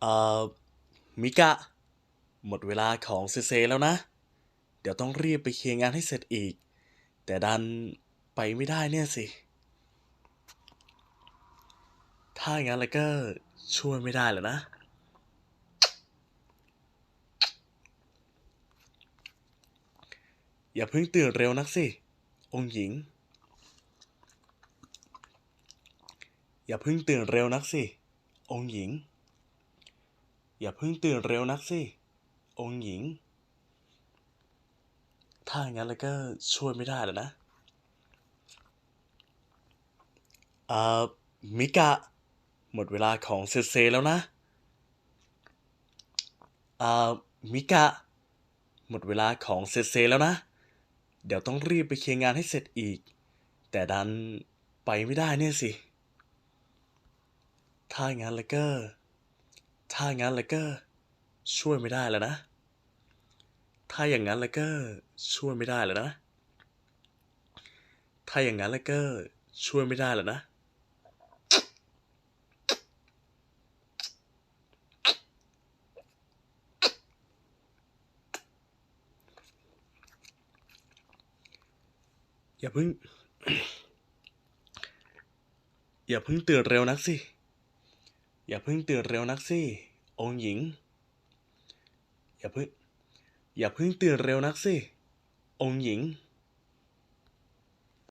เอ่อ มิกะ หมดเวลาของเซเซแล้วนะ เดี๋ยวต้องรีบไปเคลียร์งานให้เสร็จอีก แต่ดันไปไม่ได้เนี่ยสิ ถ้าอย่างนั้นแล้วก็ช่วยไม่ได้แล้วนะ อย่าเพิ่งตื่นเร็วนักสิ องค์หญิง อย่าเพิ่งตื่นเร็วนักสิ องค์หญิง อย่าเพิ่งตื่นเร็วนักสิ องค์หญิง ถ้าอย่างนั้นแล้วก็ช่วยไม่ได้แล้วนะเอ่อมิกะ หมดเวลาของเซเซแล้วนะเอ่อมิกะ หมดเวลาของเซเซแล้วนะ เดี๋ยวต้องรีบไปเคลียร์งานให้เสร็จอีก แต่ดันไปไม่ได้เนี่ยสิ ถ้าอย่างนั้นแล้วก็ ถ้าอย่างนั้นแล้วก็ ช่วยไม่ได้แล้วนะ ถ้าอย่างนั้นแล้วก็ ช่วยไม่ได้แล้วนะ ถ้าอย่างนั้นแล้วก็ ช่วยไม่ได้แล้วนะอย่าเพิ่ง อย่าเพิ่งตื่นเร็วนักสิ อย่าเพิ่งตื่นเร็วนักสิ องค์หญิง อย่าเพิ่งอย่าเพิ่งตื่นเร็วนักสิ องค์หญิง